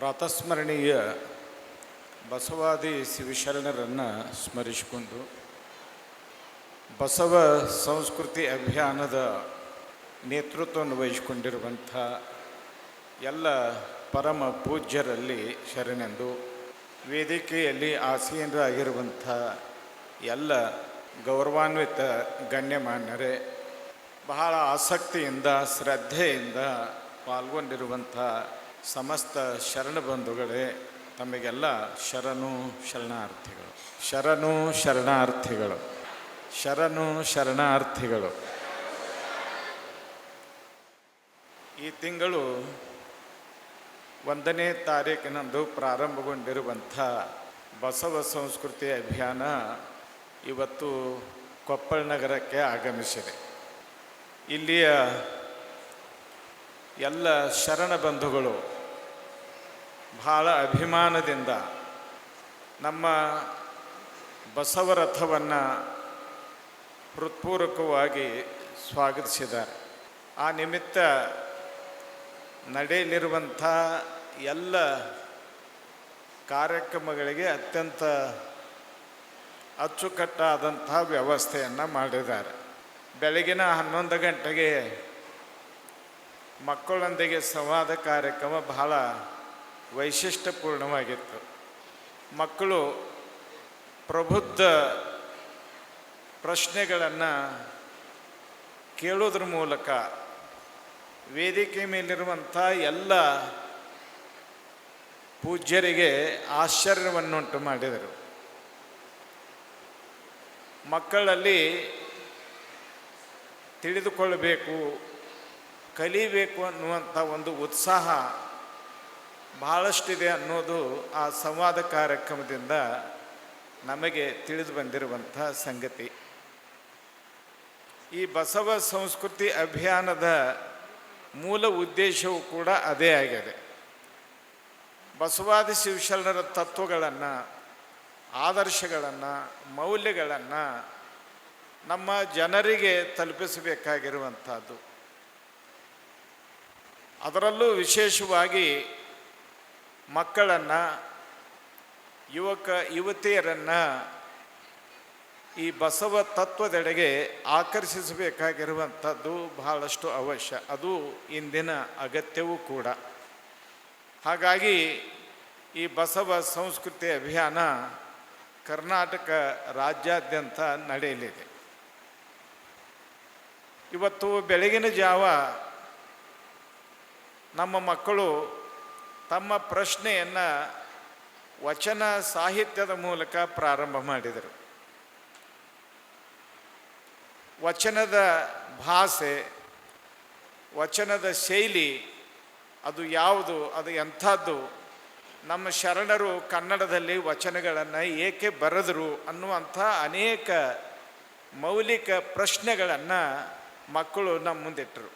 ಪ್ರಾತಸ್ಮರಣೀಯ ಬಸವಾದಿ ಶಿವಶರಣರನ್ನು ಸ್ಮರಿಸಿಕೊಂಡು ಬಸವ ಸಂಸ್ಕೃತಿ ಅಭಿಯಾನದ ನೇತೃತ್ವವನ್ನು ವಹಿಸಿಕೊಂಡಿರುವಂಥ ಎಲ್ಲ ಪರಮ ಪೂಜ್ಯರಲ್ಲಿ ಶರಣೆಂದು ವೇದಿಕೆಯಲ್ಲಿ ಆಸೀನರಾಗಿರುವಂಥ ಎಲ್ಲ ಗೌರವಾನ್ವಿತ ಗಣ್ಯಮಾನ್ಯರೇ, ಬಹಳ ಆಸಕ್ತಿಯಿಂದ, ಶ್ರದ್ಧೆಯಿಂದ ಪಾಲ್ಗೊಂಡಿರುವಂಥ ಸಮಸ್ತ ಶರಣ ಬಂಧುಗಳೇ, ತಮಗೆಲ್ಲ ಶರಣು ಶರಣಾರ್ಥಿಗಳು. ಶರಣು ಶರಣಾರ್ಥಿಗಳು. ಶರಣು ಶರಣಾರ್ಥಿಗಳು. ಈ ತಿಂಗಳು ಒಂದನೇ ತಾರೀಕಿನಂದು ಪ್ರಾರಂಭಗೊಂಡಿರುವಂಥ ಬಸವ ಸಂಸ್ಕೃತಿ ಅಭಿಯಾನ ಇವತ್ತು ಕೊಪ್ಪಳ ನಗರಕ್ಕೆ ಆಗಮಿಸಿದೆ. ಇಲ್ಲಿಯ ಎಲ್ಲ ಶರಣ ಬಂಧುಗಳು ಬಹಳ ಅಭಿಮಾನದಿಂದ ನಮ್ಮ ಬಸವರಥವನ್ನು ಹೃತ್ಪೂರ್ವಕವಾಗಿ ಸ್ವಾಗತಿಸಿದ್ದಾರೆ. ಆ ನಿಮಿತ್ತ ನಡೆಯಲಿರುವಂಥ ಎಲ್ಲ ಕಾರ್ಯಕ್ರಮಗಳಿಗೆ ಅತ್ಯಂತ ಅಚ್ಚುಕಟ್ಟಾದಂಥ ವ್ಯವಸ್ಥೆಯನ್ನು ಮಾಡಿದ್ದಾರೆ. ಬೆಳಗಿನ ಹನ್ನೊಂದು ಗಂಟೆಗೆ ಮಕ್ಕಳೊಂದಿಗೆ ಸಂವಾದ ಕಾರ್ಯಕ್ರಮ ಬಹಳ ವೈಶಿಷ್ಟ್ಯಪೂರ್ಣವಾಗಿತ್ತು. ಮಕ್ಕಳು ಪ್ರಬುದ್ಧ ಪ್ರಶ್ನೆಗಳನ್ನು ಕೇಳೋದ್ರ ಮೂಲಕ ವೇದಿಕೆ ಮೇಲಿರುವಂಥ ಎಲ್ಲ ಪೂಜ್ಯರಿಗೆ ಆಶ್ಚರ್ಯವನ್ನುಂಟು ಮಾಡಿದರು. ಮಕ್ಕಳಲ್ಲಿ ತಿಳಿದುಕೊಳ್ಳಬೇಕು ಕಲಿಬೇಕು ಅನ್ನುವಂಥ ಒಂದು ಉತ್ಸಾಹ ಬಹಳಷ್ಟಿದೆ ಅನ್ನೋದು ಆ ಸಂವಾದ ಕಾರ್ಯಕ್ರಮದಿಂದ ನಮಗೆ ತಿಳಿದು ಬಂದಿರುವಂಥ ಸಂಗತಿ. ಈ ಬಸವ ಸಂಸ್ಕೃತಿ ಅಭಿಯಾನದ ಮೂಲ ಉದ್ದೇಶವೂ ಕೂಡ ಅದೇ ಆಗಿದೆ. ಬಸವಾದಿ ಶಿವಶರಣರ ತತ್ವಗಳನ್ನು, ಆದರ್ಶಗಳನ್ನು, ಮೌಲ್ಯಗಳನ್ನು ನಮ್ಮ ಜನರಿಗೆ ತಲುಪಿಸಬೇಕಾಗಿರುವಂಥದ್ದು. ಅದರಲ್ಲೂ ವಿಶೇಷವಾಗಿ ಮಕ್ಕಳನ್ನು, ಯುವಕ, ಯುವತಿಯರನ್ನು ಈ ಬಸವ ತತ್ವದೆಡೆಗೆ ಆಕರ್ಷಿಸಬೇಕಾಗಿರುವಂಥದ್ದು ಬಹಳಷ್ಟು ಅವಶ್ಯ. ಅದು ಇಂದಿನ ಅಗತ್ಯವೂ ಕೂಡ. ಹಾಗಾಗಿ ಈ ಬಸವ ಸಂಸ್ಕೃತಿ ಅಭಿಯಾನ ಕರ್ನಾಟಕ ರಾಜ್ಯಾದ್ಯಂತ ನಡೆಯಲಿದೆ. ಇವತ್ತು ಬೆಳಗಿನ ಜಾವ ನಮ್ಮ ಮಕ್ಕಳು ತಮ್ಮ ಪ್ರಶ್ನೆಯನ್ನು ವಚನ ಸಾಹಿತ್ಯದ ಮೂಲಕ ಪ್ರಾರಂಭ ಮಾಡಿದರು. ವಚನದ ಭಾಷೆ, ವಚನದ ಶೈಲಿ ಅದು ಯಾವುದು, ಅದು ಎಂಥದ್ದು, ನಮ್ಮ ಶರಣರು ಕನ್ನಡದಲ್ಲಿ ವಚನಗಳನ್ನು ಏಕೆ ಬರೆದರು ಅನ್ನುವಂಥ ಅನೇಕ ಮೌಲಿಕ ಪ್ರಶ್ನೆಗಳನ್ನು ಮಕ್ಕಳು ನಮ್ಮ ಮುಂದಿಟ್ಟರು.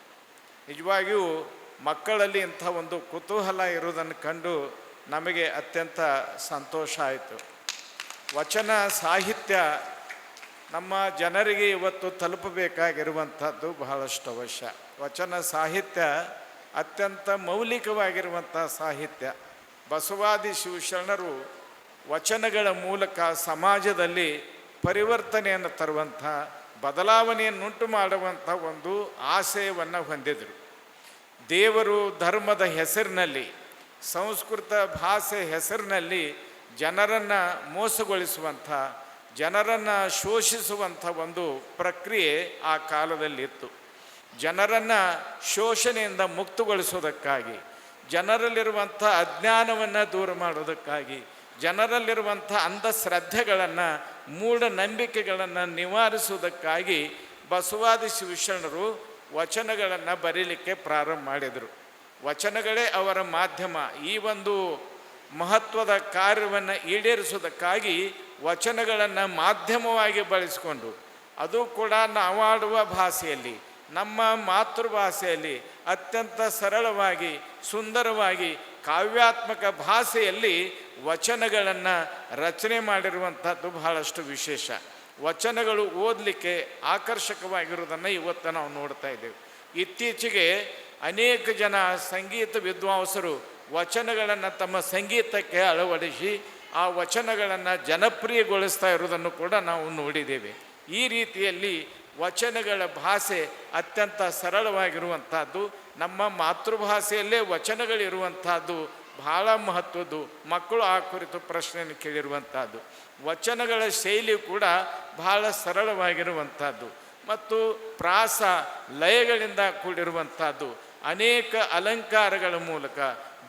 ನಿಜವಾಗಿಯೂ ಮಕ್ಕಳಲ್ಲಿ ಇಂಥ ಒಂದು ಕುತೂಹಲ ಇರುವುದನ್ನು ಕಂಡು ನಮಗೆ ಅತ್ಯಂತ ಸಂತೋಷ ಆಯಿತು. ವಚನ, ಸಾಹಿತ್ಯ ನಮ್ಮ ಜನರಿಗೆ ಇವತ್ತು ತಲುಪಬೇಕಾಗಿರುವಂಥದ್ದು ಬಹಳಷ್ಟು ಅವಶ್ಯ. ವಚನ, ಸಾಹಿತ್ಯ ಅತ್ಯಂತ ಮೌಲಿಕವಾಗಿರುವಂಥ ಸಾಹಿತ್ಯ. ಬಸವಾದಿ ಶಿವಶರಣರು ವಚನಗಳ ಮೂಲಕ ಸಮಾಜದಲ್ಲಿ ಪರಿವರ್ತನೆಯನ್ನು ತರುವಂಥ, ಬದಲಾವಣೆಯನ್ನುಂಟು ಮಾಡುವಂಥ ಒಂದು ಆಶಯವನ್ನು ಹೊಂದಿದರು. ದೇವರು ಧರ್ಮದ ಹೆಸರಿನಲ್ಲಿ, ಸಂಸ್ಕೃತ ಭಾಷೆ ಹೆಸರಿನಲ್ಲಿ ಜನರನ್ನು ಮೋಸಗೊಳಿಸುವಂಥ, ಜನರನ್ನು ಶೋಷಿಸುವಂಥ ಒಂದು ಪ್ರಕ್ರಿಯೆ ಆ ಕಾಲದಲ್ಲಿತ್ತು. ಜನರನ್ನು ಶೋಷಣೆಯಿಂದ ಮುಕ್ತಗೊಳಿಸೋದಕ್ಕಾಗಿ, ಜನರಲ್ಲಿರುವಂಥ ಅಜ್ಞಾನವನ್ನು ದೂರ ಮಾಡೋದಕ್ಕಾಗಿ, ಜನರಲ್ಲಿರುವಂಥ ಅಂಧಶ್ರದ್ಧೆಗಳನ್ನು, ಮೂಢನಂಬಿಕೆಗಳನ್ನು ನಿವಾರಿಸುವುದಕ್ಕಾಗಿ ಬಸವಾದಿ ಶಿವಶರಣರು ವಚನಗಳನ್ನು ಬರೀಲಿಕ್ಕೆ ಪ್ರಾರಂಭ ಮಾಡಿದರು. ವಚನಗಳೇ ಅವರ ಮಾಧ್ಯಮ. ಈ ಒಂದು ಮಹತ್ವದ ಕಾರ್ಯವನ್ನು ಈಡೇರಿಸೋದಕ್ಕಾಗಿ ವಚನಗಳನ್ನು ಮಾಧ್ಯಮವಾಗಿ ಬಳಸಿಕೊಂಡು, ಅದು ಕೂಡ ನಾವಾಡುವ ಭಾಷೆಯಲ್ಲಿ, ನಮ್ಮ ಮಾತೃಭಾಷೆಯಲ್ಲಿ ಅತ್ಯಂತ ಸರಳವಾಗಿ, ಸುಂದರವಾಗಿ, ಕಾವ್ಯಾತ್ಮಕ ಭಾಷೆಯಲ್ಲಿ ವಚನಗಳನ್ನು ರಚನೆ ಮಾಡಿರುವಂಥದ್ದು ಬಹಳಷ್ಟು ವಿಶೇಷ. ವಚನಗಳು ಓದಲಿಕ್ಕೆ ಆಕರ್ಷಕವಾಗಿರುವುದನ್ನು ಇವತ್ತು ನಾವು ನೋಡ್ತಾ ಇದ್ದೇವೆ. ಇತ್ತೀಚೆಗೆ ಅನೇಕ ಜನ ಸಂಗೀತ ವಿದ್ವಾಂಸರು ವಚನಗಳನ್ನು ತಮ್ಮ ಸಂಗೀತಕ್ಕೆ ಅಳವಡಿಸಿ ಆ ವಚನಗಳನ್ನು ಜನಪ್ರಿಯಗೊಳಿಸ್ತಾ ಇರೋದನ್ನು ಕೂಡ ನಾವು ನೋಡಿದ್ದೇವೆ. ಈ ರೀತಿಯಲ್ಲಿ ವಚನಗಳ ಭಾಷೆ ಅತ್ಯಂತ ಸರಳವಾಗಿರುವಂಥದ್ದು ನಮ್ಮ ಮಾತೃಭಾಷೆಯಲ್ಲೇ ವಚನಗಳಿರುವಂಥದ್ದು ಬಹಳ ಮಹತ್ವದ್ದು. ಮಕ್ಕಳು ಆ ಕುರಿತು ಪ್ರಶ್ನೆಯನ್ನು ಕೇಳಿರುವಂಥದ್ದು ವಚನಗಳ ಶೈಲಿ ಕೂಡ ಬಹಳ ಸರಳವಾಗಿರುವಂಥದ್ದು ಮತ್ತು ಪ್ರಾಸ ಲಯಗಳಿಂದ ಕೂಡಿರುವಂಥದ್ದು ಅನೇಕ ಅಲಂಕಾರಗಳ ಮೂಲಕ,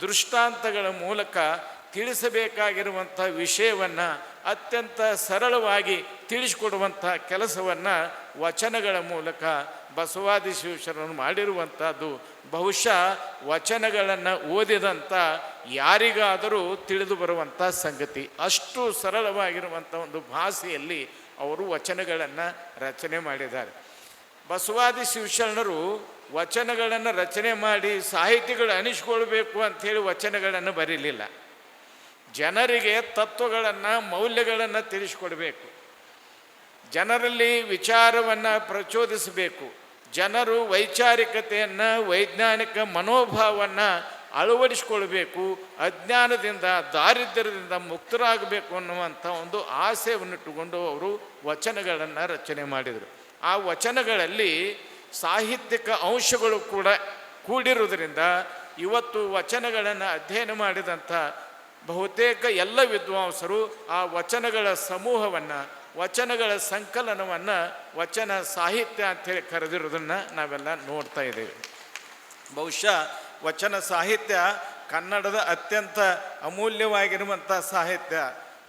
ದೃಷ್ಟಾಂತಗಳ ಮೂಲಕ ತಿಳಿಸಬೇಕಾಗಿರುವಂಥ ವಿಷಯವನ್ನು ಅತ್ಯಂತ ಸರಳವಾಗಿ ತಿಳಿಸಿಕೊಡುವಂಥ ಕೆಲಸವನ್ನು ವಚನಗಳ ಮೂಲಕ ಬಸವಾದಿ ಶಿವಶರಣರು ಮಾಡಿರುವಂಥದ್ದು. ಬಹುಶಃ ವಚನಗಳನ್ನು ಓದಿದಂಥ ಯಾರಿಗಾದರೂ ತಿಳಿದು ಬರುವಂಥ ಸಂಗತಿ. ಅಷ್ಟು ಸರಳವಾಗಿರುವಂಥ ಒಂದು ಭಾಷೆಯಲ್ಲಿ ಅವರು ವಚನಗಳನ್ನು ರಚನೆ ಮಾಡಿದ್ದಾರೆ. ಬಸವಾದಿ ಶಿವಶರಣರು ವಚನಗಳನ್ನು ರಚನೆ ಮಾಡಿ ಸಾಹಿತಿಗಳು ಅನಿಸ್ಕೊಳ್ಬೇಕು ಅಂಥೇಳಿ ವಚನಗಳನ್ನು ಬರೀಲಿಲ್ಲ. ಜನರಿಗೆ ತತ್ವಗಳನ್ನು, ಮೌಲ್ಯಗಳನ್ನು ತಿಳಿಸ್ಕೊಡ್ಬೇಕು. ಜನರಲ್ಲಿ ವಿಚಾರವನ್ನು ಪ್ರಚೋದಿಸಬೇಕು. ಜನರು ವೈಚಾರಿಕತೆಯನ್ನು, ವೈಜ್ಞಾನಿಕ ಮನೋಭಾವವನ್ನು ಅಳವಡಿಸ್ಕೊಳ್ಬೇಕು, ಅಜ್ಞಾನದಿಂದ, ದಾರಿದ್ರ್ಯದಿಂದ ಮುಕ್ತರಾಗಬೇಕು ಅನ್ನುವಂಥ ಒಂದು ಆಸೆಯನ್ನಿಟ್ಟುಕೊಂಡು ಅವರು ವಚನಗಳನ್ನು ರಚನೆ ಮಾಡಿದರು. ಆ ವಚನಗಳಲ್ಲಿ ಸಾಹಿತ್ಯಿಕ ಅಂಶಗಳು ಕೂಡ ಕೂಡಿರುವುದರಿಂದ ಇವತ್ತು ವಚನಗಳನ್ನು ಅಧ್ಯಯನ ಮಾಡಿದಂಥ ಬಹುತೇಕ ಎಲ್ಲ ವಿದ್ವಾಂಸರು ಆ ವಚನಗಳ ಸಮೂಹವನ್ನು, ವಚನಗಳ ಸಂಕಲನವನ್ನು, ವಚನ ಸಾಹಿತ್ಯ ಅಂಥೇಳಿ ಕರೆದಿರೋದನ್ನು ನಾವೆಲ್ಲ ನೋಡ್ತಾ ಇದ್ದೇವೆ. ಬಹುಶಃ ವಚನ ಸಾಹಿತ್ಯ ಕನ್ನಡದ ಅತ್ಯಂತ ಅಮೂಲ್ಯವಾಗಿರುವಂಥ ಸಾಹಿತ್ಯ.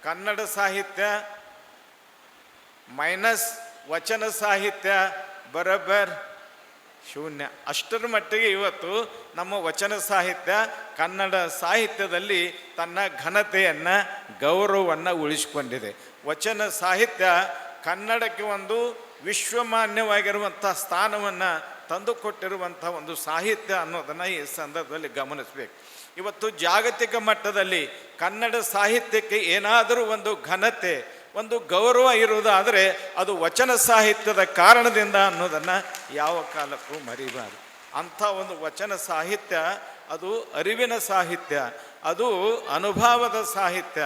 ಕನ್ನಡ ಸಾಹಿತ್ಯ ಮೈನಸ್ ವಚನ ಸಾಹಿತ್ಯ ಬರಬರ್ ಶೂನ್ಯ. ಅಷ್ಟರ ಮಟ್ಟಿಗೆ ಇವತ್ತು ನಮ್ಮ ವಚನ ಸಾಹಿತ್ಯ ಕನ್ನಡ ಸಾಹಿತ್ಯದಲ್ಲಿ ತನ್ನ ಘನತೆಯನ್ನು, ಗೌರವವನ್ನು ಉಳಿಸಿಕೊಂಡಿದೆ. ವಚನ ಸಾಹಿತ್ಯ ಕನ್ನಡಕ್ಕೆ ಒಂದು ವಿಶ್ವಮಾನ್ಯವಾಗಿರುವಂಥ ಸ್ಥಾನವನ್ನು ತಂದುಕೊಟ್ಟಿರುವಂಥ ಒಂದು ಸಾಹಿತ್ಯ ಅನ್ನೋದನ್ನು ಈ ಸಂದರ್ಭದಲ್ಲಿ ಗಮನಿಸಬೇಕು. ಇವತ್ತು ಜಾಗತಿಕ ಮಟ್ಟದಲ್ಲಿ ಕನ್ನಡ ಸಾಹಿತ್ಯಕ್ಕೆ ಏನಾದರೂ ಒಂದು ಘನತೆ ಒಂದು ಗೌರವ ಇರುವುದಾದರೆ ಅದು ವಚನ ಸಾಹಿತ್ಯದ ಕಾರಣದಿಂದ ಅನ್ನೋದನ್ನು ಯಾವ ಕಾಲಕ್ಕೂ ಮರಿಬಾರದು. ಅಂಥ ಒಂದು ವಚನ ಸಾಹಿತ್ಯ, ಅದು ಅರಿವಿನ ಸಾಹಿತ್ಯ, ಅದು ಅನುಭವದ ಸಾಹಿತ್ಯ,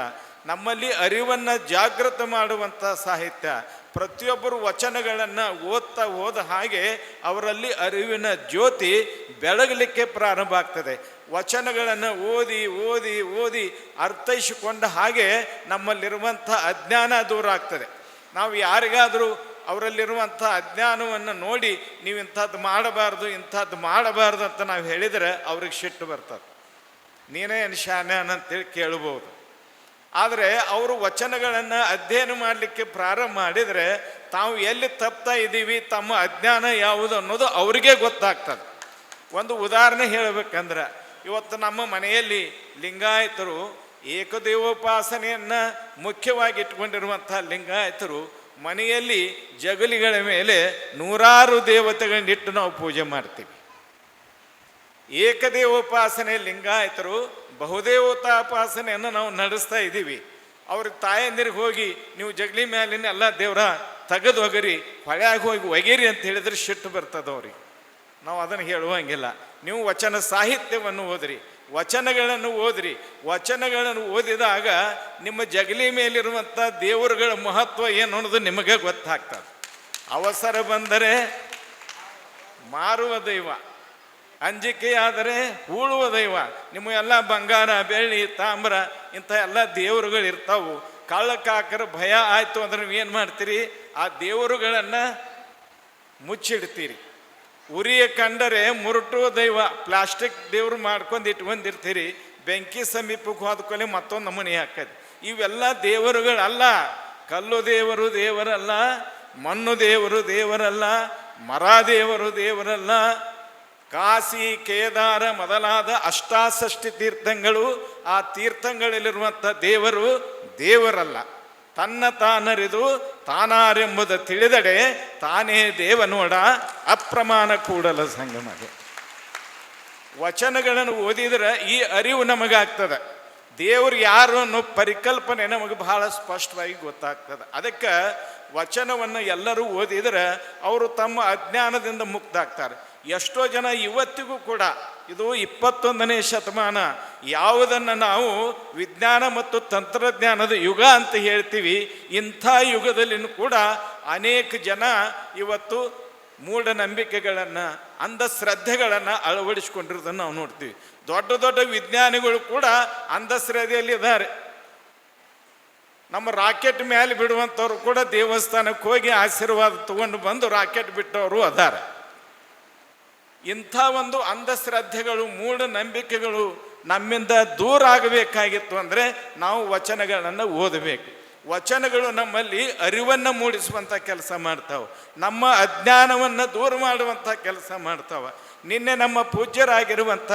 ನಮ್ಮಲ್ಲಿ ಅರಿವನ್ನು ಜಾಗೃತ ಮಾಡುವಂಥ ಸಾಹಿತ್ಯ ಪ್ರತಿಯೊಬ್ಬರು ವಚನಗಳನ್ನು ಓದ್ತಾ ಹೋದ ಹಾಗೆ ಅವರಲ್ಲಿ ಅರಿವಿನ ಜ್ಯೋತಿ ಬೆಳಗಲಿಕ್ಕೆ ಪ್ರಾರಂಭ ಆಗ್ತದೆ. ವಚನಗಳನ್ನು ಓದಿ ಓದಿ ಓದಿ ಅರ್ಥೈಸಿಕೊಂಡ ಹಾಗೆ ನಮ್ಮಲ್ಲಿರುವಂಥ ಅಜ್ಞಾನ ದೂರ ಆಗ್ತದೆ. ನಾವು ಯಾರಿಗಾದರೂ ಅವರಲ್ಲಿರುವಂಥ ಅಜ್ಞಾನವನ್ನು ನೋಡಿ ನೀವು ಇಂಥದ್ದು ಮಾಡಬಾರ್ದು ಇಂಥದ್ದು ಮಾಡಬಾರ್ದು ಅಂತ ನಾವು ಹೇಳಿದರೆ ಅವ್ರಿಗೆ ಸಿಟ್ಟು ಬರ್ತದೆ. ನೀನೇ ಶಾನ್ಯಾನ ಅಂತೇಳಿ ಕೇಳ್ಬೋದು ಆದರೆ ಅವರು ವಚನಗಳನ್ನು ಅಧ್ಯಯನ ಮಾಡಲಿಕ್ಕೆ ಪ್ರಾರಂಭ ಮಾಡಿದರೆ ತಾವು ಎಲ್ಲಿ ತಪ್ತಾ ಇದ್ದೀವಿ, ತಮ್ಮ ಅಜ್ಞಾನ ಯಾವುದು ಅನ್ನೋದು ಅವರಿಗೆ ಗೊತ್ತಾಗ್ತದೆ. ಒಂದು ಉದಾಹರಣೆ ಹೇಳಬೇಕಂದ್ರೆ, ಇವತ್ತು ನಮ್ಮ ಮನೆಯಲ್ಲಿ ಲಿಂಗಾಯತರು ಏಕದೇವೋಪಾಸನೆಯನ್ನು ಮುಖ್ಯವಾಗಿ ಇಟ್ಕೊಂಡಿರುವಂಥ ಲಿಂಗಾಯತರು ಮನೆಯಲ್ಲಿ ಜಗಲಿಗಳ ಮೇಲೆ ನೂರಾರು ದೇವತೆಗಳನ್ನಿಟ್ಟು ನಾವು ಪೂಜೆ ಮಾಡ್ತೀವಿ. ಏಕದೇವೋಪಾಸನೆ ಲಿಂಗಾಯತರು ಬಹುದೇವತಾಪಾಸನೆಯನ್ನು ನಾವು ನಡೆಸ್ತಾ ಇದ್ದೀವಿ. ಅವ್ರ ತಾಯಂದಿರಿಗೆ ಹೋಗಿ ನೀವು ಜಗಲಿ ಮೇಲಿನ ಎಲ್ಲ ದೇವರ ತೆಗೆದು ಒಗರಿ, ಹೊಳ್ಯಾಗ ಹೋಗಿ ಒಗೆರಿ ಅಂತ ಹೇಳಿದ್ರೆ ಶಿಟ್ಟು ಬರ್ತದೆ ಅವ್ರಿಗೆ. ನಾವು ಅದನ್ನು ಹೇಳುವಂಗಿಲ್ಲ. ನೀವು ವಚನ ಸಾಹಿತ್ಯವನ್ನು ಓದ್ರಿ, ವಚನಗಳನ್ನು ಓದ್ರಿ. ವಚನಗಳನ್ನು ಓದಿದಾಗ ನಿಮ್ಮ ಜಗಲಿ ಮೇಲಿರುವಂಥ ದೇವರುಗಳ ಮಹತ್ವ ಏನು ಅನ್ನೋದು ನಿಮಗೆ ಗೊತ್ತಾಗ್ತದೆ. ಅವಸರ ಬಂದರೆ ಮಾರುವ ದೈವ. ಅಂಜಿಕೆಯಾದರೆ ಹೂಳುವ ದೈವ. ನಿಮ್ಮ ಎಲ್ಲ ಬಂಗಾರ, ಬೆಳ್ಳಿ, ತಾಮ್ರ ಇಂಥ ಎಲ್ಲ ದೇವರುಗಳು ಇರ್ತಾವು. ಕಾಕರ ಭಯ ಆಯಿತು ಅಂದ್ರೆ ನೀವೇನು ಮಾಡ್ತೀರಿ? ಆ ದೇವರುಗಳನ್ನು ಮುಚ್ಚಿಡ್ತೀರಿ. ಉರಿಯ ಕಂಡರೆ ಮುರುಟು ದೈವ. ಪ್ಲಾಸ್ಟಿಕ್ ದೇವರು ಮಾಡ್ಕೊಂಡು ಇಟ್ಕೊಂಡಿರ್ತೀರಿ. ಬೆಂಕಿ ಸಮೀಪಕ್ಕೆ ಹೋದ್ಕೊಳ್ಳಿ ಮತ್ತೊಂದು ನಮೂನಿ ಹಾಕದು. ಇವೆಲ್ಲ ದೇವರುಗಳಲ್ಲ. ಕಲ್ಲು ದೇವರು ದೇವರಲ್ಲ, ಮಣ್ಣು ದೇವರು ದೇವರಲ್ಲ, ಮರ ದೇವರು ದೇವರಲ್ಲ. ಕಾಶಿ ಕೇದಾರ ಮೊದಲಾದ ಅಷ್ಟಾಸಷ್ಟಿ ತೀರ್ಥಗಳು, ಆ ತೀರ್ಥಗಳಲ್ಲಿರುವಂಥ ದೇವರು ದೇವರಲ್ಲ. ತನ್ನ ತಾನರಿದು ತಾನಾರೆಂಬುದು ತಿಳಿದಡೆ ತಾನೇ ದೇವನೋಡ ಅಪ್ರಮಾಣ ಕೂಡಲ ಸಂಗಮ ವಚನಗಳನ್ನು ಓದಿದ್ರೆ ಈ ಅರಿವು ನಮಗಾಗ್ತದೆ. ದೇವ್ರು ಯಾರು ಅನ್ನೋ ಪರಿಕಲ್ಪನೆ ನಮಗೆ ಬಹಳ ಸ್ಪಷ್ಟವಾಗಿ ಗೊತ್ತಾಗ್ತದೆ. ಅದಕ್ಕೆ ವಚನವನ್ನು ಎಲ್ಲರೂ ಓದಿದರೆ ಅವರು ತಮ್ಮ ಅಜ್ಞಾನದಿಂದ ಮುಕ್ತಾಗ್ತಾರೆ. ಎಷ್ಟೋ ಜನ ಇವತ್ತಿಗೂ ಕೂಡ ಇದು ಇಪ್ಪತ್ತೊಂದನೇ ಶತಮಾನ. ಯಾವುದನ್ನು ನಾವು ವಿಜ್ಞಾನ ಮತ್ತು ತಂತ್ರಜ್ಞಾನದ ಯುಗ ಅಂತ ಹೇಳ್ತೀವಿ. ಇಂಥ ಯುಗದಲ್ಲಿನೂ ಕೂಡ ಅನೇಕ ಜನ ಇವತ್ತು ಮೂಢನಂಬಿಕೆಗಳನ್ನು, ಅಂಧಶ್ರದ್ಧೆಗಳನ್ನು ಅಳವಡಿಸ್ಕೊಂಡಿರೋದನ್ನು ನಾವು ನೋಡ್ತೀವಿ. ದೊಡ್ಡ ದೊಡ್ಡ ವಿಜ್ಞಾನಿಗಳು ಕೂಡ ಅಂಧಶ್ರದ್ಧೆಯಲ್ಲಿ ಇದ್ದಾರೆ ನಮ್ಮ ರಾಕೆಟ್ ಮೇಲೆ ಬಿಡುವಂಥವ್ರು ಕೂಡ ದೇವಸ್ಥಾನಕ್ಕೆ ಹೋಗಿ ಆಶೀರ್ವಾದ ತಗೊಂಡು ಬಂದು ರಾಕೆಟ್ ಬಿಟ್ಟವರು ಅದಾರ. ಇಂಥ ಒಂದು ಅಂಧಶ್ರದ್ಧೆಗಳು ಮೂಢನಂಬಿಕೆಗಳು ನಮ್ಮಿಂದ ದೂರ ಆಗಬೇಕಾಗಿತ್ತು ಅಂದರೆ ನಾವು ವಚನಗಳನ್ನು ಓದಬೇಕು. ವಚನಗಳು ನಮ್ಮಲ್ಲಿ ಅರಿವನ್ನು ಮೂಡಿಸುವಂಥ ಕೆಲಸ ಮಾಡ್ತಾವೆ. ನಮ್ಮ ಅಜ್ಞಾನವನ್ನು ದೂರ ಮಾಡುವಂಥ ಕೆಲಸ ಮಾಡ್ತಾವೆ. ನಿನ್ನೆ ನಮ್ಮ ಪೂಜ್ಯರಾಗಿರುವಂಥ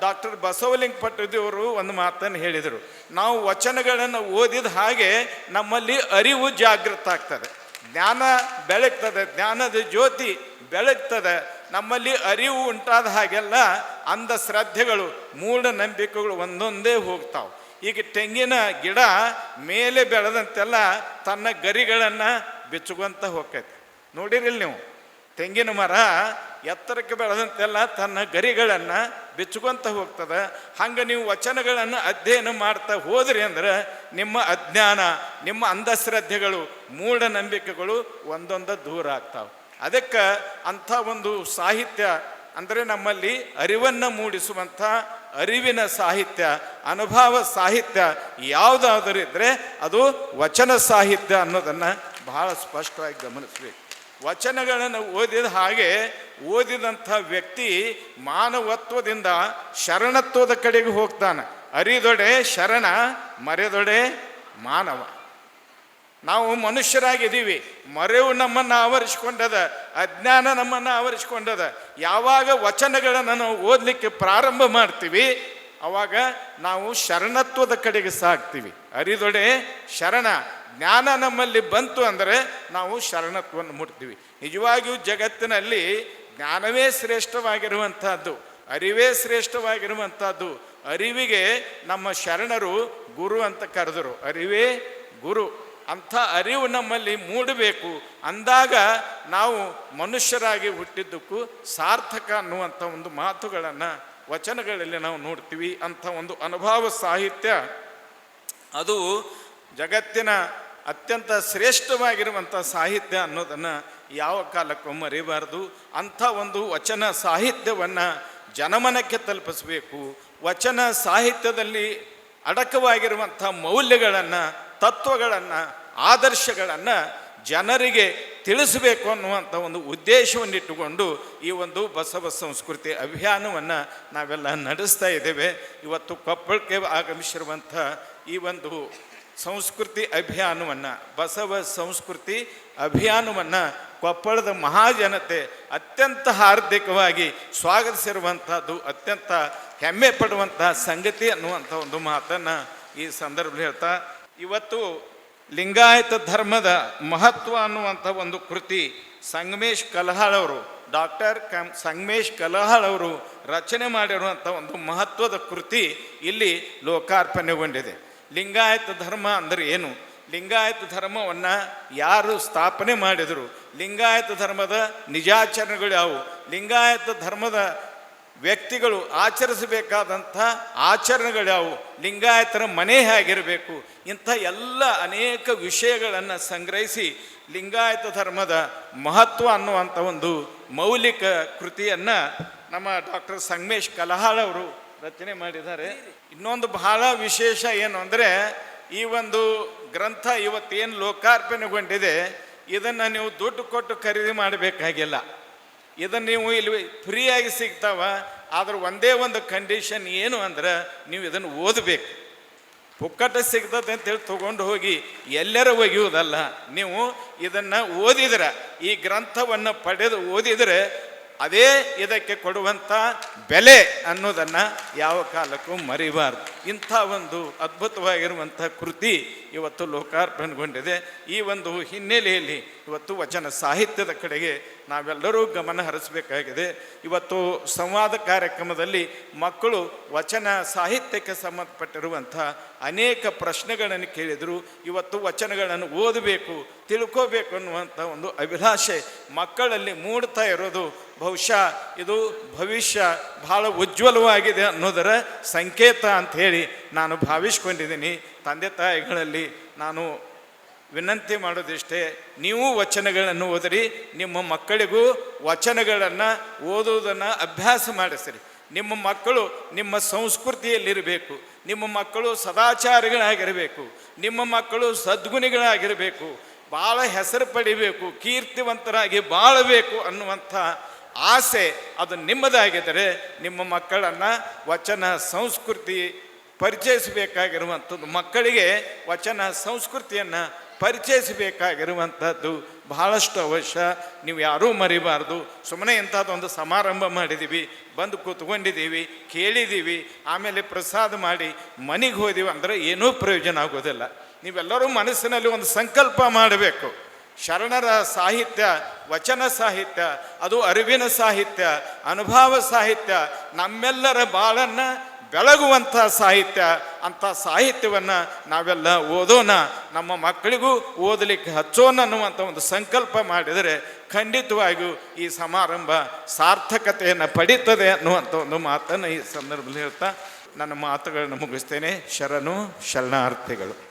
ಡಾಕ್ಟರ್ ಬಸವಲಿಂಗ ಪಟ್ಟದೇವರು ಒಂದು ಮಾತನ್ನು ಹೇಳಿದರು. ನಾವು ವಚನಗಳನ್ನು ಓದಿದ ಹಾಗೆ ನಮ್ಮಲ್ಲಿ ಅರಿವು ಜಾಗೃತ ಆಗ್ತದೆ. ಜ್ಞಾನ ಬೆಳಗ್ತದೆ, ಜ್ಞಾನದ ಜ್ಯೋತಿ ಬೆಳಗ್ತದೆ. ನಮ್ಮಲ್ಲಿ ಅರಿವು ಉಂಟಾದ ಹಾಗೆಲ್ಲ ಅಂಧಶ್ರದ್ಧೆಗಳು ಮೂಢನಂಬಿಕೆಗಳು ಒಂದೊಂದೇ ಹೋಗ್ತಾವೆ. ಈಗ ತೆಂಗಿನ ಗಿಡ ಮೇಲೆ ಬೆಳೆದಂತೆಲ್ಲ ತನ್ನ ಗರಿಗಳನ್ನು ಬೆಚ್ಚುಗಂತ ಹೋಗ್ತೈತೆ. ನೋಡಿರಿಲ್ಲ ನೀವು, ತೆಂಗಿನ ಮರ ಎತ್ತರಕ್ಕೆ ಬೆಳೆದಂತೆಲ್ಲ ತನ್ನ ಗರಿಗಳನ್ನು ಬಿಚ್ಚುಕೊಂತ ಹೋಗ್ತದೆ. ಹಂಗೆ ನೀವು ವಚನಗಳನ್ನು ಅಧ್ಯಯನ ಮಾಡ್ತಾ ಹೋದ್ರಿ ಅಂದ್ರೆ ನಿಮ್ಮ ಅಜ್ಞಾನ, ನಿಮ್ಮ ಅಂಧಶ್ರದ್ಧೆಗಳು ಮೂಢನಂಬಿಕೆಗಳು ಒಂದೊಂದು ದೂರ ಆಗ್ತಾವೆ. ಅದಕ್ಕೆ ಅಂಥ ಒಂದು ಸಾಹಿತ್ಯ ಅಂದರೆ ನಮ್ಮಲ್ಲಿ ಅರಿವನ್ನು ಮೂಡಿಸುವಂಥ ಅರಿವಿನ ಸಾಹಿತ್ಯ, ಅನುಭವ ಸಾಹಿತ್ಯ ಯಾವುದಾದರೂ ಇದ್ದರೆ ಅದು ವಚನ ಸಾಹಿತ್ಯ ಅನ್ನೋದನ್ನು ಬಹಳ ಸ್ಪಷ್ಟವಾಗಿ ಗಮನಿಸಬೇಕು. ವಚನಗಳನ್ನು ಓದಿದ ಹಾಗೆ ಓದಿದಂಥ ವ್ಯಕ್ತಿ ಮಾನವತ್ವದಿಂದ ಶರಣತ್ವದ ಕಡೆಗೆ ಹೋಗ್ತಾನೆ. ಅರಿದೊಡೆ ಶರಣ, ಮರೆದೊಡೆ ಮಾನವ. ನಾವು ಮನುಷ್ಯರಾಗಿದ್ದೀವಿ. ಮರೆವು ನಮ್ಮನ್ನು ಆವರಿಸ್ಕೊಂಡದ, ಅಜ್ಞಾನ ನಮ್ಮನ್ನು ಆವರಿಸ್ಕೊಂಡದ, ಯಾವಾಗ ವಚನಗಳನ್ನು ನಾವು ಓದಲಿಕ್ಕೆ ಪ್ರಾರಂಭ ಮಾಡ್ತೀವಿ, ಅವಾಗ ನಾವು ಶರಣತ್ವದ ಕಡೆಗೆ ಸಾಕ್ತೀವಿ ಅರಿದೊಡೆ ಶರಣ, ಜ್ಞಾನ ನಮ್ಮಲ್ಲಿ ಬಂತು ಅಂದರೆ ನಾವು ಶರಣತ್ವವನ್ನು ಮುಟ್ತೀವಿ. ನಿಜವಾಗಿಯೂ ಜಗತ್ತಿನಲ್ಲಿ ಜ್ಞಾನವೇ ಶ್ರೇಷ್ಠವಾಗಿರುವಂಥದ್ದು ಅರಿವೇ ಶ್ರೇಷ್ಠವಾಗಿರುವಂಥದ್ದು ಅರಿವಿಗೆ ನಮ್ಮ ಶರಣರು ಗುರು ಅಂತ ಕರೆದರು. ಅರಿವೇ ಗುರು. ಅಂಥ ಅರಿವು ನಮ್ಮಲ್ಲಿ ಮೂಡಬೇಕು. ಅಂದಾಗ ನಾವು ಮನುಷ್ಯರಾಗಿ ಹುಟ್ಟಿದ್ದಕ್ಕೂ ಸಾರ್ಥಕ ಅನ್ನುವಂಥ ಒಂದು ಮಾತುಗಳನ್ನು, ವಚನಗಳಲ್ಲಿ ನಾವು ನೋಡ್ತೀವಿ ಅಂಥ ಒಂದು ಅನುಭವ ಸಾಹಿತ್ಯ. ಅದು ಜಗತ್ತಿನ ಅತ್ಯಂತ ಶ್ರೇಷ್ಠವಾಗಿರುವಂಥ ಸಾಹಿತ್ಯ ಅನ್ನೋದನ್ನು ಯಾವ ಕಾಲಕ್ಕೂ ಮರಿಬಾರ್ದು. ಅಂಥ ಒಂದು ವಚನ ಸಾಹಿತ್ಯವನ್ನು ಜನಮನಕ್ಕೆ ತಲುಪಿಸಬೇಕು. ವಚನ ಸಾಹಿತ್ಯದಲ್ಲಿ ಅಡಕವಾಗಿರುವಂಥ ಮೌಲ್ಯಗಳನ್ನು, ತತ್ವಗಳನ್ನು ಆದರ್ಶಗಳನ್ನು ಜನರಿಗೆ ತಿಳಿಸಬೇಕು ಅನ್ನುವಂಥ ಒಂದು ಉದ್ದೇಶವನ್ನಿಟ್ಟುಕೊಂಡು ಈ ಒಂದು ಬಸವ ಸಂಸ್ಕೃತಿ ಅಭಿಯಾನವನ್ನು ನಾವೆಲ್ಲ ನಡೆಸ್ತಾ ಇದ್ದೇವೆ. ಇವತ್ತು ಕೊಪ್ಪಳಕ್ಕೆ ಆಗಮಿಸಿರುವಂಥ ಈ ಒಂದು ಸಂಸ್ಕೃತಿ ಅಭಿಯಾನವನ್ನು, ಬಸವ ಸಂಸ್ಕೃತಿ ಅಭಿಯಾನವನ್ನು ಕೊಪ್ಪಳದ ಮಹಾಜನತೆ ಅತ್ಯಂತ ಹಾರ್ದಿಕವಾಗಿ ಸ್ವಾಗತಿಸಿರುವಂಥದ್ದು, ಅತ್ಯಂತ ಹೆಮ್ಮೆ ಪಡುವಂತಹ ಸಂಗತಿ ಅನ್ನುವಂಥ ಒಂದು ಮಾತನ್ನು ಈ ಸಂದರ್ಭದಲ್ಲಿ ಹೇಳ್ತಾ, ಇವತ್ತು ಲಿಂಗಾಯತ ಧರ್ಮದ ಮಹತ್ವ ಅನ್ನುವಂಥ ಒಂದು ಕೃತಿ ಸಂಗಮೇಶ್ ಕಲಹಾಳ್ ಅವರು, ಡಾಕ್ಟರ್ ಕಂ ಸಂಗಮೇಶ್ ಕಲಹಾಳ್ ಅವರು ರಚನೆ ಮಾಡಿರುವಂಥ ಒಂದು ಮಹತ್ವದ ಕೃತಿ ಇಲ್ಲಿ ಲೋಕಾರ್ಪಣೆಗೊಂಡಿದೆ. ಲಿಂಗಾಯತ ಧರ್ಮ ಅಂದರೆ ಏನು? ಲಿಂಗಾಯತ ಧರ್ಮವನ್ನು ಯಾರು ಸ್ಥಾಪನೆ ಮಾಡಿದರು? ಲಿಂಗಾಯತ ಧರ್ಮದ ನಿಜಾಚರಣೆಗಳು ಯಾವುವು? ಲಿಂಗಾಯತ ಧರ್ಮದ ವ್ಯಕ್ತಿಗಳು ಆಚರಿಸಬೇಕಾದಂಥ ಆಚರಣೆಗಳ್ಯಾವು ಲಿಂಗಾಯತರ ಮನೆ ಹೇಗಿರಬೇಕು, ಇಂಥ ಎಲ್ಲ ಅನೇಕ ವಿಷಯಗಳನ್ನು ಸಂಗ್ರಹಿಸಿ ಲಿಂಗಾಯತ ಧರ್ಮದ ಮಹತ್ವ ಅನ್ನುವಂಥ ಒಂದು ಮೌಲಿಕ ಕೃತಿಯನ್ನು ನಮ್ಮ ಡಾಕ್ಟರ್ ಸಂಗಮೇಶ್ ಕಲಹಾಳ್ ಅವರು ರಚನೆ ಮಾಡಿದ್ದಾರೆ. ಇನ್ನೊಂದು ಬಹಳ ವಿಶೇಷ ಏನು ಅಂದರೆ, ಈ ಒಂದು ಗ್ರಂಥ ಇವತ್ತೇನು ಲೋಕಾರ್ಪಣೆಗೊಂಡಿದೆ, ಇದನ್ನು ನೀವು ದುಡ್ಡು ಕೊಟ್ಟು ಖರೀದಿ ಮಾಡಬೇಕಾಗಿಲ್ಲ. ಇದನ್ನು ನೀವು ಇಲ್ಲಿ ಫ್ರೀಯಾಗಿ ಸಿಗ್ತಾವ, ಆದ್ರೆ ಒಂದೇ ಒಂದು ಕಂಡೀಷನ್ ಏನು ಅಂದ್ರೆ ನೀವು ಇದನ್ನು ಓದಬೇಕು. ಪುಕ್ಕಟ ಸಿಗ್ತದೆ ಅಂತೇಳಿ ತೊಗೊಂಡು ಹೋಗಿ ಎಲ್ಲರ ಒಗೆಯುವುದಲ್ಲ. ನೀವು ಇದನ್ನು ಓದಿದ್ರೆ, ಈ ಗ್ರಂಥವನ್ನು ಪಡೆದು ಓದಿದರೆ ಅದೇ ಇದಕ್ಕೆ ಕೊಡುವಂಥ ಬೆಲೆ ಅನ್ನೋದನ್ನು ಯಾವ ಕಾಲಕ್ಕೂ ಮರಿಬಾರ್ದು. ಇಂಥ ಒಂದು ಅದ್ಭುತವಾಗಿರುವಂಥ ಕೃತಿ ಇವತ್ತು ಲೋಕಾರ್ಪಣೆಗೊಂಡಿದೆ. ಈ ಒಂದು ಹಿನ್ನೆಲೆಯಲ್ಲಿ ಇವತ್ತು ವಚನ ಸಾಹಿತ್ಯದ ಕಡೆಗೆ ನಾವೆಲ್ಲರೂ ಗಮನ ಹರಿಸಬೇಕಾಗಿದೆ. ಇವತ್ತು ಸಂವಾದ ಕಾರ್ಯಕ್ರಮದಲ್ಲಿ ಮಕ್ಕಳು ವಚನ ಸಾಹಿತ್ಯಕ್ಕೆ ಸಂಬಂಧಪಟ್ಟಿರುವಂಥ ಅನೇಕ ಪ್ರಶ್ನೆಗಳನ್ನು ಕೇಳಿದರು. ಇವತ್ತು ವಚನಗಳನ್ನು ಓದಬೇಕು, ತಿಳ್ಕೋಬೇಕು ಅನ್ನುವಂಥ ಒಂದು ಅಭಿಲಾಷೆ ಮಕ್ಕಳಲ್ಲಿ ಮೂಡ್ತಾ ಇರೋದು ಬಹುಶಃ ಇದು ಭವಿಷ್ಯ ಬಹಳ ಉಜ್ವಲವಾಗಿದೆ ಅನ್ನೋದರ ಸಂಕೇತ ಅಂತ ಹೇಳಿ ನಾನು ಭಾವಿಸ್ಕೊಂಡಿದ್ದೀನಿ. ತಂದೆ ತಾಯಿಗಳಲ್ಲಿ ನಾನು ವಿನಂತಿ ಮಾಡೋದಿಷ್ಟೇ, ನೀವು ವಚನಗಳನ್ನು ಓದಿರಿ, ನಿಮ್ಮ ಮಕ್ಕಳಿಗೂ ವಚನಗಳನ್ನು ಓದುವುದನ್ನು ಅಭ್ಯಾಸ ಮಾಡಿಸಿರಿ. ನಿಮ್ಮ ಮಕ್ಕಳು ನಿಮ್ಮ ಸಂಸ್ಕೃತಿಯಲ್ಲಿರಬೇಕು, ನಿಮ್ಮ ಮಕ್ಕಳು ಸದಾಚಾರಿಗಳಾಗಿರಬೇಕು, ನಿಮ್ಮ ಮಕ್ಕಳು ಸದ್ಗುಣಿಗಳಾಗಿರಬೇಕು ಭಾಳ ಹೆಸರು ಪಡಿಬೇಕು, ಕೀರ್ತಿವಂತರಾಗಿ ಬಾಳಬೇಕು ಅನ್ನುವಂಥ ಆಸೆ ಅದು ನಿಮ್ಮದಾಗಿದ್ದರೆ ನಿಮ್ಮ ಮಕ್ಕಳನ್ನು ವಚನ ಸಂಸ್ಕೃತಿ ಪರಿಚಯಿಸಬೇಕಾಗಿರುವಂಥದ್ದು. ಮಕ್ಕಳಿಗೆ ವಚನ ಸಂಸ್ಕೃತಿಯನ್ನು ಪರಿಚಯಿಸಬೇಕಾಗಿರುವಂಥದ್ದು ಬಹಳಷ್ಟು ಅವಶ್ಯ. ನೀವು ಯಾರೂ ಮರಿಬಾರ್ದು. ಸುಮ್ಮನೆ ಇಂಥದ್ದೊಂದು ಸಮಾರಂಭ ಮಾಡಿದ್ದೀವಿ, ಬಂದು ಕೂತ್ಕೊಂಡಿದ್ದೀವಿ, ಕೇಳಿದ್ದೀವಿ, ಆಮೇಲೆ ಪ್ರಸಾದ ಮಾಡಿ ಮನೆಗೆ ಹೋದೀವಿ ಅಂದರೆ ಏನೂ ಪ್ರಯೋಜನ ಆಗೋದಿಲ್ಲ. ನೀವೆಲ್ಲರೂ ಮನಸ್ಸಿನಲ್ಲಿ ಒಂದು ಸಂಕಲ್ಪ ಮಾಡಬೇಕು. ಶರಣರ ಸಾಹಿತ್ಯ, ವಚನ ಸಾಹಿತ್ಯ, ಅದು ಅರಿವಿನ ಸಾಹಿತ್ಯ, ಅನುಭವ ಸಾಹಿತ್ಯ, ನಮ್ಮೆಲ್ಲರ ಬಾಳನ್ನು ಬೆಳಗುವಂಥ ಸಾಹಿತ್ಯ, ಅಂಥ ಸಾಹಿತ್ಯವನ್ನು ನಾವೆಲ್ಲ ಓದೋಣ. ನಮ್ಮ ಮಕ್ಕಳಿಗೂ ಓದಲಿಕ್ಕೆ ಹಚ್ಚೋಣ ಅನ್ನುವಂಥ ಒಂದು ಸಂಕಲ್ಪ ಮಾಡಿದರೆ ಖಂಡಿತವಾಗಿಯೂ ಈ ಸಮಾರಂಭ ಸಾರ್ಥಕತೆಯನ್ನು ಪಡೀತದೆ ಅನ್ನುವಂಥ ಒಂದು ಮಾತನ್ನು ಈ ಸಂದರ್ಭದಲ್ಲಿ ಹೇಳ್ತಾ ನನ್ನ ಮಾತುಗಳನ್ನು ಮುಗಿಸ್ತೇನೆ. ಶರಣು ಶರಣಾರ್ಥಿಗಳು.